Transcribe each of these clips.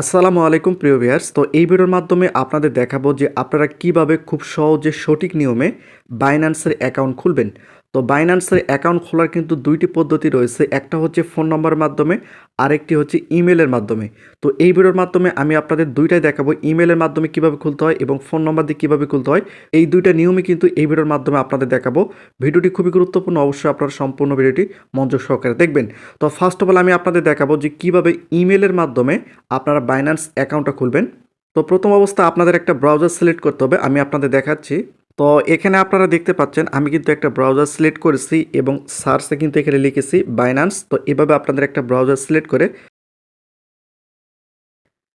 আসসালামু আলাইকুম, প্রিয় ভিয়ার্স তো এই ভিডিওর মাধ্যমে আপনাদের দেখাবো যে আপনারা কীভাবে খুব সহজে সঠিক নিয়মে বাইন্যান্সের অ্যাকাউন্ট খুলবেন। তো বাইন্যান্সের অ্যাকাউন্ট খোলার কিন্তু দুইটি পদ্ধতি রয়েছে। একটা হচ্ছে ফোন নম্বরের মাধ্যমে, আরেকটি হচ্ছে ইমেলের মাধ্যমে। তো এই ভিডিওর মাধ্যমে আমি আপনাদের দুইটাই দেখাবো ইমেলের মাধ্যমে কীভাবে খুলতে হয় এবং ফোন নম্বর দিয়ে কীভাবে খুলতে হয়। এই দুইটা নিয়মই কিন্তু এই ভিডিওর মাধ্যমে আপনাদের দেখাবো। ভিডিওটি খুবই গুরুত্বপূর্ণ, অবশ্যই আপনারা সম্পূর্ণ ভিডিওটি মনোযোগ সহকারে দেখবেন। তো ফার্স্ট অফ অল আমি আপনাদের দেখাবো যে কীভাবে ইমেলের মাধ্যমে আপনারা বাইন্যান্স অ্যাকাউন্টটা খুলবেন। তো প্রথম অবস্থা আপনাদের একটা ব্রাউজার সিলেক্ট করতে হবে। আমি আপনাদের দেখাচ্ছি। তো এখানে আপনারা দেখতে পাচ্ছেন, আমি কিন্তু একটা ব্রাউজার সিলেক্ট করেছি এবং সার্চে কিন্তু এখানে লিখেছি বাইন্যান্স তো এভাবে আপনাদের একটা ব্রাউজার সিলেক্ট করে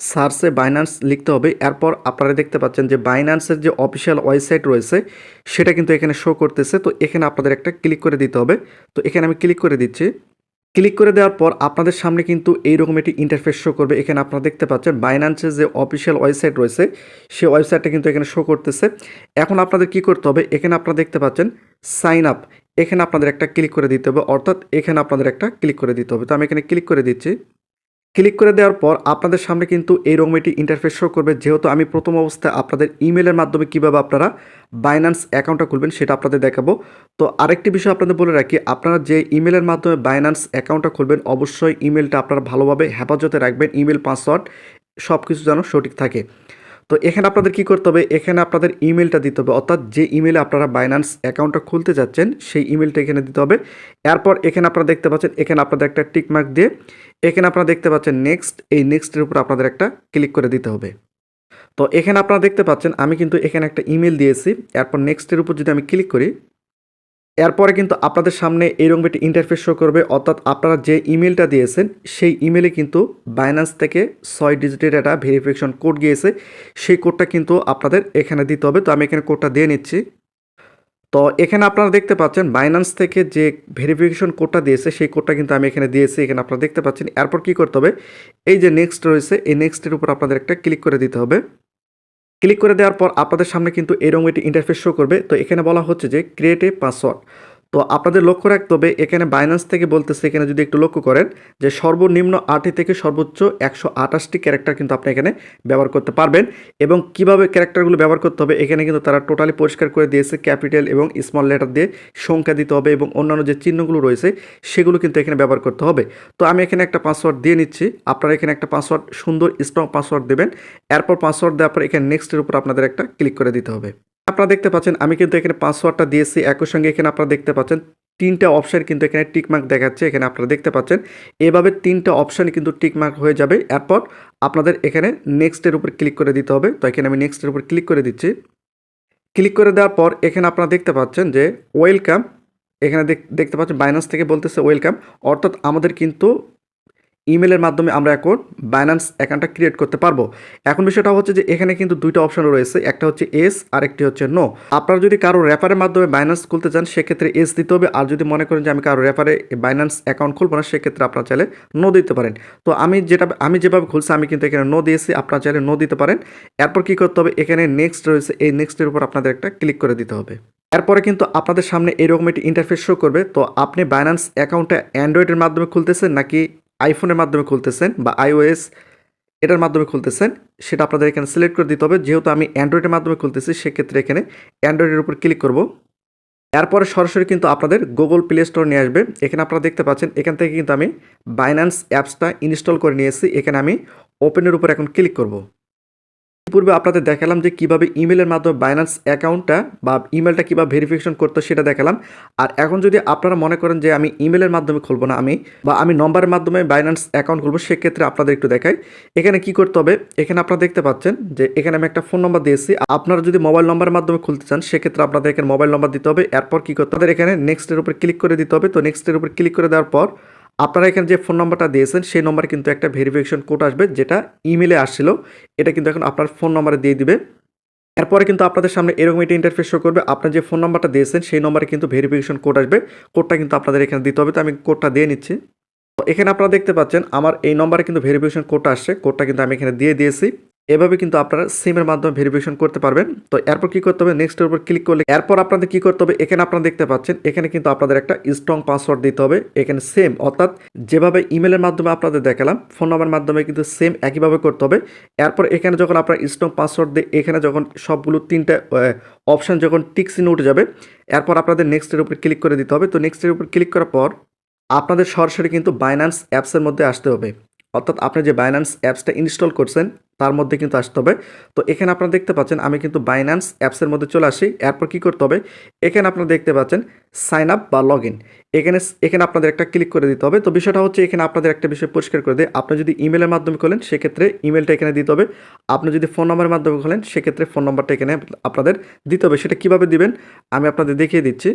সার্চে বাইন্যান্স লিখতে হবে। এরপর আপনারা দেখতে পাচ্ছেন যে বাইন্যান্সের যে অফিসিয়াল ওয়েবসাইট রয়েছে, সেটা কিন্তু এখানে শো করতেছে। তো এখানে আপনাদের একটা ক্লিক করে দিতে হবে। তো এখানে আমি ক্লিক করে দিচ্ছি। ক্লিক করে দেওয়ার পর আপনাদের সামনে কিন্তু এইরকম একটি ইন্টারফেস শো করবে। এখানে আপনারা দেখতে পাচ্ছেন বাইনান্সের যে অফিসিয়াল ওয়েবসাইট রয়েছে, সেই ওয়েবসাইটটা কিন্তু এখানে শো করতেছে। এখন আপনাদের কি করতে হবে? এখানে আপনারা দেখতে পাচ্ছেন সাইন আপ এখানে আপনাদের একটা ক্লিক করে দিতে হবে, অর্থাৎ এখানে আপনাদের একটা ক্লিক করে দিতে হবে। তো আমি এখানে ক্লিক করে দিচ্ছি। ক্লিক করে দেওয়ার পর আপনাদের সামনে কিন্তু এইরকম একটি ইন্টারফেস শো করবে। যেহেতু আমি প্রথম অবস্থায় আপনাদের ইমেলের মাধ্যমে কীভাবে আপনারা বাইন্যান্স অ্যাকাউন্টটা খুলবেন সেটা আপনাদের দেখাবো। তো আরেকটি বিষয় আপনাদের বলে রাখি, আপনারা যে ইমেলের মাধ্যমে বাইন্যান্স অ্যাকাউন্টটা খুলবেন, অবশ্যই ইমেলটা আপনারা ভালোভাবে হেফাজতে রাখবেন। ইমেল পাসওয়ার্ড সব কিছু যেন সঠিক থাকে। তো এখানে আপনাদের কি করতে হবে? এখানে আপনাদের ইমেলটা দিতে হবে। অর্থাৎ যে ইমেলে আপনারা বাইন্যান্স অ্যাকাউন্টটা খুলতে যাচ্ছেন, সেই ইমেলটা এখানে দিতে হবে। এরপর এখানে আপনারা দেখতে পাচ্ছেন, এখানে আপনাদের একটা টিকমার্ক দিয়ে এখানে আপনারা দেখতে পাচ্ছেন নেক্সট এই নেক্সটের উপর আপনাদের একটা ক্লিক করে দিতে হবে। তো এখানে আপনারা দেখতে পাচ্ছেন, আমি কিন্তু এখানে একটা ইমেল দিয়েছি। এরপর নেক্সটের উপর যদি আমি ক্লিক করি এরপরে কিন্তু আপনাদের সামনে এইরকম একটি ইন্টারফেস শো করবে, অর্থাৎ আপনারা যে ইমেলটা দিয়েছেন, সেই ইমেলে কিন্তু বাইন্যান্স থেকে ছয় ডিজিটের একটা ভেরিফিকেশন কোড গিয়েছে। সেই কোডটা কিন্তু আপনাদের এখানে দিতে হবে। তো আমি এখানে কোডটা দিয়ে নিচ্ছি। তো এখানে আপনারা দেখতে পাচ্ছেন বাইন্যান্স থেকে যে ভেরিফিকেশন কোডটা দিয়েছে, সেই কোডটা কিন্তু আমি এখানে দিয়েছি। এখানে আপনারা দেখতে পাচ্ছেন। এরপর কি করতে হবে? এই যে নেক্সট রয়েছে, এই নেক্সটের উপর আপনাদের একটা ক্লিক করে দিতে হবে। ক্লিক করে দেওয়ার পর আপনাদের সামনে কিন্তু এরকম একটি ইন্টারফেস শো করবে। তো এখানে বলা হচ্ছে যে ক্রিয়েট এ পাসওয়ার্ড তো আপনাদের লক্ষ্য রাখতে হবে, এখানে বাইন্যান্স থেকে বলতেছে, এখানে যদি একটু লক্ষ্য করেন, যে সর্বনিম্ন আটটি থেকে সর্বোচ্চ একশো আঠাশটি ক্যারেক্টার কিন্তু আপনি এখানে ব্যবহার করতে পারবেন। এবং কীভাবে ক্যারেক্টারগুলো ব্যবহার করতে হবে, এখানে কিন্তু তারা টোটালি পরিষ্কার করে দিয়েছে ক্যাপিটাল এবং স্মল লেটার দিয়ে সংখ্যা দিতে হবে এবং অন্যান্য যে চিহ্নগুলো রয়েছে, সেগুলো কিন্তু এখানে ব্যবহার করতে হবে। তো আমি এখানে একটা পাসওয়ার্ড দিয়ে নিচ্ছি, আপনারা এখানে একটা পাসওয়ার্ড সুন্দর স্ট্রং পাসওয়ার্ড দেবেন, এরপর পাসওয়ার্ড দেওয়ার পর এখানে নেক্সটের উপর আপনাদের একটা ক্লিক করে দিতে হবে। আপনারা দেখতে পাচ্ছেন, আমি কিন্তু এখানে পাসওয়ার্ডটা দিয়েছি, একই সঙ্গে এখানে আপনারা দেখতে পাচ্ছেন, তিনটা অপশান কিন্তু এখানে টিকমার্ক দেখাচ্ছে, এখানে আপনারা দেখতে পাচ্ছেন। এভাবে তিনটা অপশান কিন্তু টিকমার্ক হয়ে যাবে, এরপর আপনাদের এখানে নেক্সটের উপর ক্লিক করে দিতে হবে। তো এখানে আমি নেক্সটের উপর ক্লিক করে দিচ্ছি। ক্লিক করে দেওয়ার পর এখানে আপনারা দেখতে পাচ্ছেন যে ওয়েলকাম এখানে দেখতে পাচ্ছেন বাইন্যান্স থেকে বলতেছে ওয়েলকাম অর্থাৎ আমাদের কিন্তু ইমেলের মাধ্যমে আমরা এখন বাইন্যান্স অ্যাকাউন্টটা ক্রিয়েট করতে পারব। এখন বিষয়টা হচ্ছে যে এখানে কিন্তু দুইটা অপশন রয়েছে, একটা হচ্ছে এস আর একটি হচ্ছে নো আপনারা যদি কারও রেফারের মাধ্যমে বাইন্যান্স খুলতে চান, সেক্ষেত্রে এস দিতে হবে, আর যদি মনে করেন যে আমি কারও রেফারে বাইন্যান্স অ্যাকাউন্ট খুলবো না, সেক্ষেত্রে আপনারা চাইলে নো দিতে পারেন। তো আমি যেটা, আমি যেভাবে খুলছি, আমি কিন্তু এখানে নো দিয়েছি, আপনারা চাইলে নো দিতে পারেন। এরপর কী করতে হবে, এখানে নেক্সট রয়েছে, এই নেক্সটের উপর আপনাদের একটা ক্লিক করে দিতে হবে। এরপরে কিন্তু আপনাদের সামনে এরকম একটি ইন্টারফেস শো করবে, তো আপনি বাইন্যান্স অ্যাকাউন্টটা অ্যান্ড্রয়েডের মাধ্যমে খুলতেছেন, নাকি আইফোনের মাধ্যমে খুলতেছেন বা আইওএস এটার মাধ্যমে খুলতেছেন, সেটা আপনাদের এখানে সিলেক্ট করে দিতে হবে। যেহেতু আমি অ্যান্ড্রয়েডের মাধ্যমে খুলতেছি, সেক্ষেত্রে এখানে অ্যান্ড্রয়েডের উপর ক্লিক করব। এরপরে সরাসরি কিন্তু আপনাদের গুগল প্লে স্টোর নিয়ে আসবে। এখানে আপনারা দেখতে পাচ্ছেন, এখান থেকে কিন্তু আমি বাইন্যান্স অ্যাপসটা ইনস্টল করে নিয়েছি। এখানে আমি ওপেনের উপর এখন ক্লিক করব। পূর্বে আপনাদের দেখালাম যে কীভাবে ইমেলের মাধ্যমে বাইন্যান্স অ্যাকাউন্টটা বা ইমেলটা কীভাবে ভেরিফিকেশন করতে সেটা দেখালাম। আর এখন যদি আপনারা মনে করেন যে আমি ইমেলের মাধ্যমে খুলবো না আমি বা আমি নম্বরের মাধ্যমে বাইন্যান্স অ্যাকাউন্ট খুলবো, সেক্ষেত্রে আপনাদের একটু দেখাই। এখানে কি করতে হবে? এখানে আপনারা দেখতে পাচ্ছেন যে এখানে আমি একটা ফোন নম্বর দিয়েছি। আপনারা যদি মোবাইল নম্বরের মাধ্যমে খুলতে চান, সেক্ষেত্রে আপনাদের এখানে মোবাইল নম্বর দিতে হবে। এরপর কী করতে হবে? এখানে নেক্সটের উপর ক্লিক করে দিতে হবে। তো নেক্সটের উপর ক্লিক করে দেওয়ার পর আপনারা এখানে যে ফোন নম্বরটা দিয়েছেন, সেই নম্বরে কিন্তু একটা ভেরিফিকেশন কোড আসবে, যেটা ইমেলে আসছিল। এটা কিন্তু এখন আপনার ফোন নম্বরে দিয়ে দিবে। এরপরে কিন্তু আপনাদের সামনে এরকম একটা ইন্টারফেস শো করবে। আপনার যে ফোন নাম্বারটা দিয়েছেন, সেই নম্বরে কিন্তু ভেরিফিকেশন কোড আসবে। কোডটা কিন্তু আপনাদের এখানে দিতে হবে। তো আমি কোডটা দিয়ে নিচ্ছি। তো এখানে আপনারা দেখতে পাচ্ছেন, আমার এই নম্বরে কিন্তু ভেরিফিকেশন কোডটা আসছে। কোডটা কিন্তু আমি এখানে দিয়ে দিয়েছি। এভাবে কিন্তু আপনারা সিমের মাধ্যমে ভেরিফিকেশন করতে পারবেন। তো এরপর কি করতে হবে? নেক্সটের উপর ক্লিক করলে এরপর আপনাদের কি করতে হবে? এখানে আপনারা দেখতে পাচ্ছেন, এখানে কিন্তু আপনাদের একটা স্ট্রং পাসওয়ার্ড দিতে হবে। এখানে সেম অর্থাৎ যেভাবে ইমেলের মাধ্যমে আপনাদের দেখালাম ফোন নাম্বার মাধ্যমে কিন্তু সেম একইভাবে করতে হবে। এরপর এখানে যখন আপনার স্ট্রং পাসওয়ার্ড দিয়ে এখানে যখন সবগুলো তিনটা অপশান যখন টিকসিনে উঠে যাবে, এরপর আপনাদের নেক্সটের উপর ক্লিক করে দিতে হবে। তো নেক্সটের উপর ক্লিক করার পর আপনাদের সরাসরি কিন্তু বাইন্যান্স অ্যাপসের মধ্যে আসতে হবে। অর্থাৎ আপনি যে বাইন্যান্স অ্যাপসটা ইনস্টল করছেন তার মধ্যে কিন্তু আসতে হবে। তো এখানে আপনারা দেখতে পাচ্ছেন, আমি কিন্তু বাইন্যান্স অ্যাপসের মধ্যে চলে আসি। এরপর কী করতে হবে? এখানে আপনারা দেখতে পাচ্ছেন সাইন আপ বা লগ ইন এখানে এখানে আপনাদের একটা ক্লিক করে দিতে হবে। তো বিষয়টা হচ্ছে, এখানে আপনাদের একটা বিষয় পরিষ্কার করে দেয় আপনি যদি ইমেলের মাধ্যমে খোলেন, সেক্ষেত্রে ইমেলটা এখানে দিতে হবে। আপনি যদি ফোন নম্বরের মাধ্যমে খোলেন, সেক্ষেত্রে ফোন নম্বরটা এখানে আপনাদের দিতে হবে। সেটা কীভাবে দিবেন? আমি আপনাদের দেখিয়ে দিচ্ছি।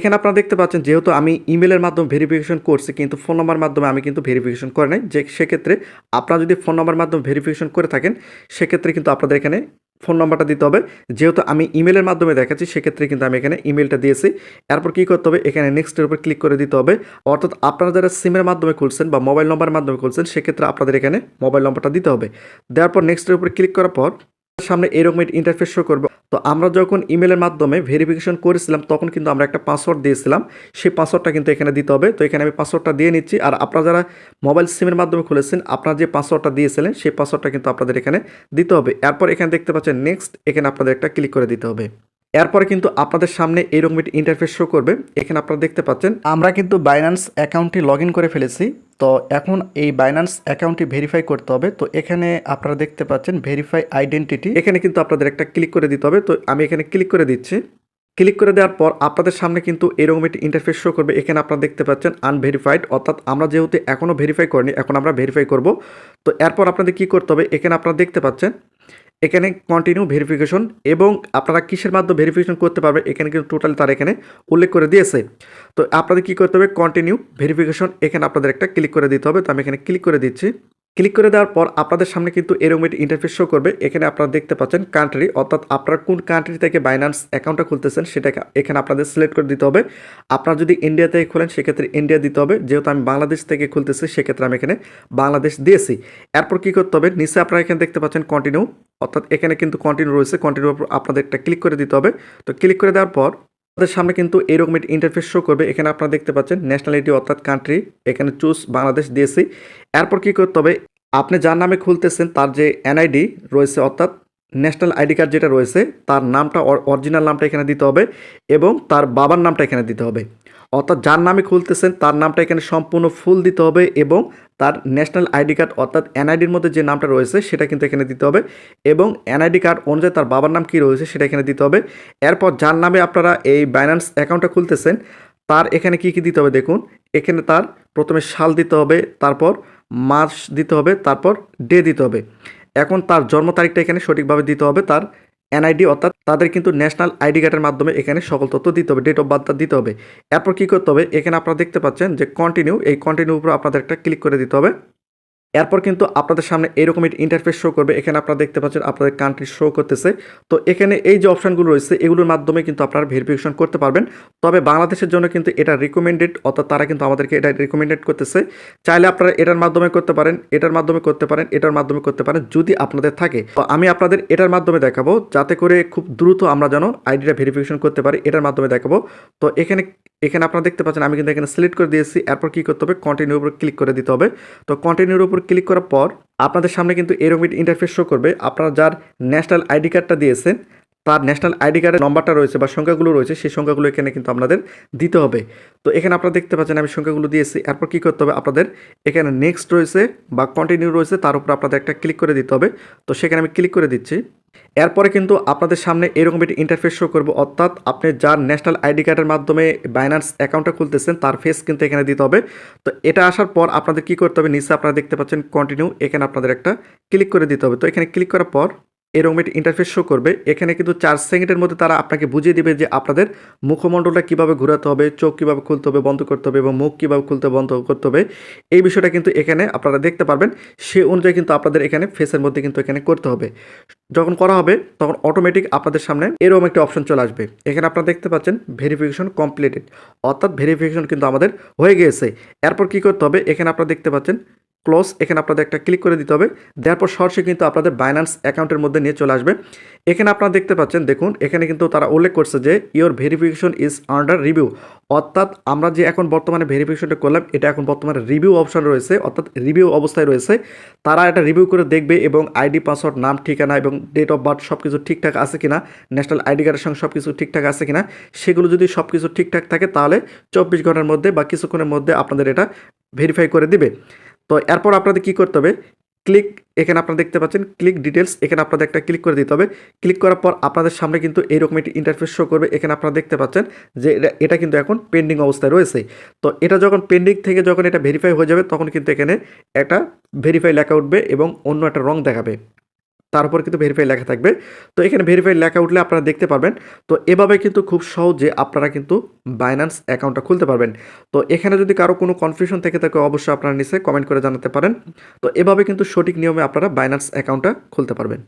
এখানে আপনারা দেখতে পাচ্ছেন, যেহেতু আমি ইমেলের মাধ্যমে ভেরিফিকেশন করছি, কিন্তু ফোন নম্বর মাধ্যমে আমি কিন্তু ভেরিফিকেশন করে নাই। যে সেক্ষেত্রে আপনারা যদি ফোন নম্বর মাধ্যমে ভেরিফিকেশন করে থাকেন, সেক্ষেত্রে কিন্তু আপনাদের এখানে ফোন নম্বরটা দিতে হবে। যেহেতু আমি ইমেলের মাধ্যমে দেখাচ্ছি, সেক্ষেত্রে কিন্তু আমি এখানে ইমেলটা দিয়েছি। এরপর কী করতে হবে? এখানে নেক্সটের উপর ক্লিক করে দিতে হবে। অর্থাৎ আপনারা যারা সিমের মাধ্যমে খুলছেন বা মোবাইল নম্বরের মাধ্যমে খুলছেন, সেক্ষেত্রে আপনাদের এখানে মোবাইল নম্বরটা দিতে হবে। দেওয়ার পর নেক্সটের উপর ক্লিক করার পর সামনে এরকম ইন্টারফেস শো করবে। তো আমরা যখন ইমেলের মাধ্যমে ভেরিফিকেশন করেছিলাম, তখন কিন্তু আমরা একটা পাসওয়ার্ড দিয়েছিলাম। সেই পাসওয়ার্ডটা কিন্তু এখানে দিতে হবে। তো এখানে আমি পাসওয়ার্ডটা দিয়ে নিচ্ছি। আর আপনারা যারা মোবাইল সিমের মাধ্যমে খুলেছেন, আপনারা যে পাসওয়ার্ডটা দিয়েছিলেন, সেই পাসওয়ার্ডটা কিন্তু আপনাদের এখানে দিতে হবে। এরপর এখানে দেখতে পাচ্ছেন নেক্সট এখানে আপনাদের একটা ক্লিক করে দিতে হবে। এরপরে কিন্তু আপনাদের সামনে এইরকম একটি ইন্টারফেস শো করবে। এখানে আপনারা দেখতে পাচ্ছেন, আমরা কিন্তু বাইন্যান্স অ্যাকাউন্টটি লগ করে ফেলেছি। তো এখন এই বাইন্যান্স অ্যাকাউন্টটি ভেরিফাই করতে হবে। তো এখানে আপনারা দেখতে পাচ্ছেন ভেরিফাই আইডেন্টিটি এখানে কিন্তু আপনাদের একটা ক্লিক করে দিতে হবে। তো আমি এখানে ক্লিক করে দিচ্ছি। ক্লিক করে দেওয়ার পর আপনাদের সামনে কিন্তু এরকম একটি ইন্টারফেস শো করবে। এখানে আপনারা দেখতে পাচ্ছেন আনভেরিফাইড অর্থাৎ আমরা যেহেতু এখনও ভেরিফাই করিনি, এখন আমরা ভেরিফাই করব। তো এরপর আপনাদের কি করতে হবে? এখানে আপনারা দেখতে পাচ্ছেন এখানে কন্টিনিউ ভেরিফিকেশন এবং আপনারা কিসের মাধ্যমে ভেরিফিকেশন করতে পারবে এখানে কিন্তু টোটাল তার এখানে উল্লেখ করে দিয়েছে। তো আপনাদের কি করতে হবে? কন্টিনিউ ভেরিফিকেশন এখানে আপনাদের একটা ক্লিক করে দিতে হবে। তো আমি এখানে ক্লিক করে দিচ্ছি। ক্লিক করে দেওয়ার পর আপনাদের সামনে কিন্তু এরকম একটি ইন্টারফেস শো করবে। এখানে আপনারা দেখতে পাচ্ছেন কান্ট্রি অর্থাৎ আপনারা কোন কান্ট্রি থেকে বাইন্যান্স অ্যাকাউন্টটা খুলতেছেন সেটা এখানে আপনাদের সিলেক্ট করে দিতে হবে। আপনারা যদি ইন্ডিয়া থেকে খোলেন, সেক্ষেত্রে ইন্ডিয়া দিতে হবে। যেহেতু আমি বাংলাদেশ থেকে খুলতেছি, সেক্ষেত্রে আমি এখানে বাংলাদেশ দিয়েছি। এরপর কী করতে হবে? নিচে আপনারা এখানে দেখতে পাচ্ছেন কন্টিনিউ অর্থাৎ এখানে কিন্তু কন্টিনিউ রয়েছে। কন্টিনিউ আপনাদের একটা ক্লিক করে দিতে হবে। তো ক্লিক করে দেওয়ার পর আপনাদের সামনে কিন্তু এরকম একটি ইন্টারফেস শো করবে। এখানে আপনারা দেখতে পাচ্ছেন ন্যাশনালিটি অর্থাৎ কান্ট্রি এখানে চুজ বাংলাদেশ দিয়েছি এরপর কী করতে হবে? আপনি যার নামে খুলতেছেন, তার যে এনআইডি রয়েছে অর্থাৎ ন্যাশনাল আইডি কার্ড যেটা রয়েছে, তার নামটা অরিজিনাল নামটা এখানে দিতে হবে এবং তার বাবার নামটা এখানে দিতে হবে। অর্থাৎ যার নামে খুলতেছেন, তার নামটা এখানে সম্পূর্ণ ফুল দিতে হবে এবং তার ন্যাশনাল আইডি কার্ড অর্থাৎ এনআইডির মধ্যে যে নামটা রয়েছে, সেটা কিন্তু এখানে দিতে হবে এবং এনআইডি কার্ড অনুযায়ী তার বাবার নাম কী রয়েছে, সেটা এখানে দিতে হবে। এরপর যার নামে আপনারা এই বাইন্যান্স অ্যাকাউন্টটা খুলতেছেন, তার এখানে কি কি দিতে হবে দেখুন, এখানে তার প্রথমে সাল দিতে হবে, তারপর মাস দিতে হবে, তারপর ডে দিতে হবে। এখন তার জন্ম তারিখটা এখানে সঠিকভাবে দিতে হবে, তার এনআইডি অর্থাৎ তাদের কিন্তু ন্যাশনাল আইডি কার্ডের মাধ্যমে এখানে সকল তথ্য দিতে হবে ডেট অফ বার্থটা দিতে হবে। এরপর কী করতে হবে? এখানে আপনারা দেখতে পাচ্ছেন যে কন্টিনিউ এই কন্টিনিউ উপর আপনাদের একটা ক্লিক করে দিতে হবে। এরপর কিন্তু আপনাদের সামনে এরকম একটি ইন্টারফেস শো করবে। এখানে আপনারা দেখতে পাচ্ছেন আপনাদের কান্ট্রি শো করতেছে। তো এখানে এই যে অপশানগুলো রয়েছে, এগুলোর মাধ্যমে কিন্তু আপনারা ভেরিফিকেশন করতে পারবেন। তবে বাংলাদেশের জন্য কিন্তু এটা রিকমেন্ডেড অর্থাৎ তারা কিন্তু আমাদেরকে এটা রিকমেন্ডেড করতেছে। চাইলে আপনারা এটার মাধ্যমে করতে পারেন, এটার মাধ্যমে করতে পারেন, এটার মাধ্যমে করতে পারেন, যদি আপনাদের থাকে। তো আমি আপনাদের এটার মাধ্যমে দেখাবো, যাতে করে খুব দ্রুত আমরা যেন আইডিটা ভেরিফিকেশন করতে পারি, এটার মাধ্যমে দেখাবো। তো এখানে এখানে আপনারা দেখতে পাচ্ছেন, আমি কিন্তু এখানে সিলেক্ট করে দিয়েছি, এরপর কী করতে হবে? কন্টিনিউর উপর ক্লিক করে দিতে হবে। তো কন্টিনিউর উপর ক্লিক করার পর আপনাদের সামনে কিন্তু এরকম ইন্টারফেস শো করবে। আপনারা যার ন্যাশনাল আইডি কার্ডটা দিয়েছেন, তার ন্যাশনাল আইডি কার্ডের নম্বরটা রয়েছে বা সংখ্যাগুলো রয়েছে, সেই সংখ্যাগুলো এখানে কিন্তু আপনাদের দিতে হবে। তো এখানে আপনারা দেখতে পাচ্ছেন, আমি সংখ্যাগুলো দিয়েছি, এরপর কী করতে হবে? আপনাদের এখানে নেক্সট রয়েছে বা কন্টিনিউ রয়েছে, তার উপর আপনাদের একটা ক্লিক করে দিতে হবে। তো সেখানে আমি ক্লিক করে দিচ্ছি। এরপরে কিন্তু আপনাদের সামনে এরকম একটি ইন্টারফেস শো করব। অর্থাৎ আপনি যার ন্যাশনাল আইডি কার্ডের মাধ্যমে বাইন্যান্স অ্যাকাউন্টটা খুলতেছেন, তার ফেস কিন্তু এখানে দিতে হবে। তো এটা আসার পর আপনাদের কি করতে হবে? নিচে আপনারা দেখতে পাচ্ছেন কন্টিনিউ এখানে আপনাদের একটা ক্লিক করে দিতে হবে। তো এখানে ক্লিক করার পর এরকম একটি ইন্টারফেস শো করবে। এখানে কিন্তু চার সেকেন্ডের মধ্যে তারা আপনাকে বুঝিয়ে দেবে যে আপনাদের মুখমণ্ডলটা কীভাবে ঘোরাতে হবে, চোখ কীভাবে খুলতে হবে, বন্ধ করতে হবে এবং মুখ কীভাবে খুলতে বন্ধ করতে হবে। এই বিষয়টা কিন্তু এখানে আপনারা দেখতে পারবেন। সে অনুযায়ী কিন্তু আপনাদের এখানে ফেসের মধ্যে কিন্তু এখানে করতে হবে। যখন করা হবে, তখন অটোমেটিক আপনাদের সামনে এরকম একটি অপশন চলে আসবে। এখানে আপনারা দেখতে পাচ্ছেন ভেরিফিকেশন কমপ্লিটেড অর্থাৎ ভেরিফিকেশন কিন্তু আমাদের হয়ে গিয়েছে। এরপর কি করতে হবে? এখানে আপনারা দেখতে পাচ্ছেন ক্লোজ এখানে আপনাদের একটা ক্লিক করে দিতে হবে। দেওয়ার পর সরাসরি কিন্তু আপনাদের বাইন্যান্স অ্যাকাউন্টের মধ্যে নিয়ে চলে আসবে। এখানে আপনারা দেখতে পাচ্ছেন, দেখুন, এখানে কিন্তু তারা উল্লেখ করছে যে your verification is under review অর্থাৎ আমরা যে এখন বর্তমানে ভেরিফিকেশনটা করলাম, এটা এখন বর্তমানে রিভিউ অপশন রয়েছে, অর্থাৎ রিভিউ অবস্থায় রয়েছে। তারা এটা রিভিউ করে দেখবে এবং আইডি পাসওয়ার্ড নাম, ঠিকানা এবং ডেট অফ বার্থ সব কিছু ঠিকঠাক আছে কিনা ন্যাশনাল আইডি কার্ডের সঙ্গে সব কিছু ঠিকঠাক আছে কিনা, সেগুলো যদি সব কিছু ঠিকঠাক থাকে তাহলে চব্বিশ ঘণ্টার মধ্যে বা কিছুক্ষণের মধ্যে আপনাদের এটা ভেরিফাই করে দিবে। তো এরপর আপনাদের কী করতে হবে? ক্লিক, এখানে আপনারা দেখতে পাচ্ছেন, ক্লিক ডিটেলস এখানে আপনাদের একটা ক্লিক করে দিতে হবে। ক্লিক করার পর আপনাদের সামনে কিন্তু এইরকম একটি ইন্টারফেস শো করবে। এখানে আপনারা দেখতে পাচ্ছেন যে এটা কিন্তু এখন পেন্ডিং অবস্থায় রয়েছে। তো এটা যখন পেন্ডিং থেকে যখন এটা ভেরিফাই হয়ে যাবে, তখন কিন্তু এখানে একটা ভেরিফাই লেখা উঠবে এবং অন্য একটা রং দেখাবে। তারপর কিন্তু ভেরিফাই লেখা থাকবে। তো এখানে ভেরিফাই লেখা উঠলে আপনারা দেখতে পারবেন। তো এভাবে কিন্তু খুব সহজে আপনারা কিন্তু বাইন্যান্স অ্যাকাউন্টটা খুলতে পারবেন। তো এখানে যদি কারও কোনো কনফিউশন থেকে থাকে, অবশ্যই আপনারা নিচে কমেন্ট করে জানাতে পারেন। তো এভাবে কিন্তু সঠিক নিয়মে আপনারা বাইন্যান্স অ্যাকাউন্টটা খুলতে পারবেন।